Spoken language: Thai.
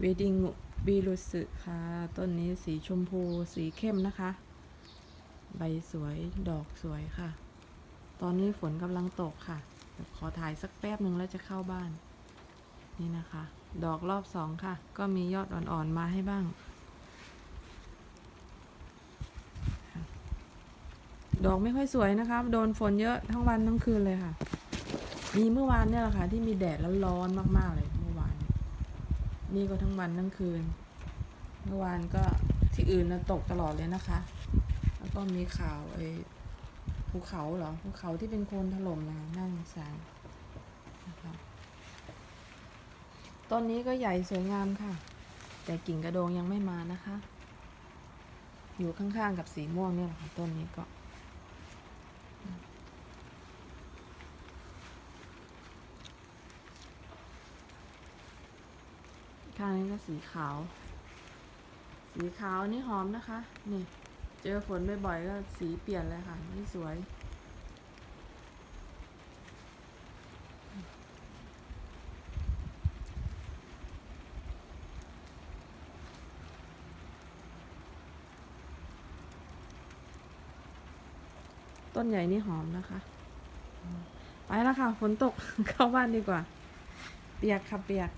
เวดิงบีรุสึค่ะ ต้นนี้สีชมพูสีเข้มนะคะ ใบสวยดอกสวยค่ะ ตอนนี้ฝนกำลังตกค่ะ ขอถ่ายสักแป๊บหนึ่งแล้วจะเข้าบ้าน นี่นะคะ ดอกรอบสองค่ะ ก็มียอดอ่อนๆมาให้บ้าง ดอกไม่ค่อยสวยนะคะ โดนฝนเยอะทั้งวันทั้งคืนเลยค่ะ มีเมื่อวานเนี่ยแหละค่ะ ที่มีแดดแล้วร้อนมากๆเลย นี่ก็ทั้งวันทั้งคืน เมื่อวานก็ที่อื่นนะตกตลอดเลยนะคะ แล้วก็มีข่าวไอ้ภูเขาเหรอภูเขาที่เป็นโคลนถล่มนะน่าสงสารนะคะต้นนี้ก็ใหญ่สวยงามค่ะ แต่กิ่งกระโดงยังไม่มานะคะ อยู่ข้างๆกับสีม่วงเนี่ยแหละค่ะต้นนี้ก็ ข้างนี้ก็สีขาว สีขาวนี่หอมนะคะ นี่ เจอฝนบ่อยๆก็สีเปลี่ยนเลยค่ะ นี่สวย ต้นใหญ่นี่หอมนะคะ ไปแล้วค่ะ ฝนตก เข้าบ้านดีกว่า เปียกค่ะเปียก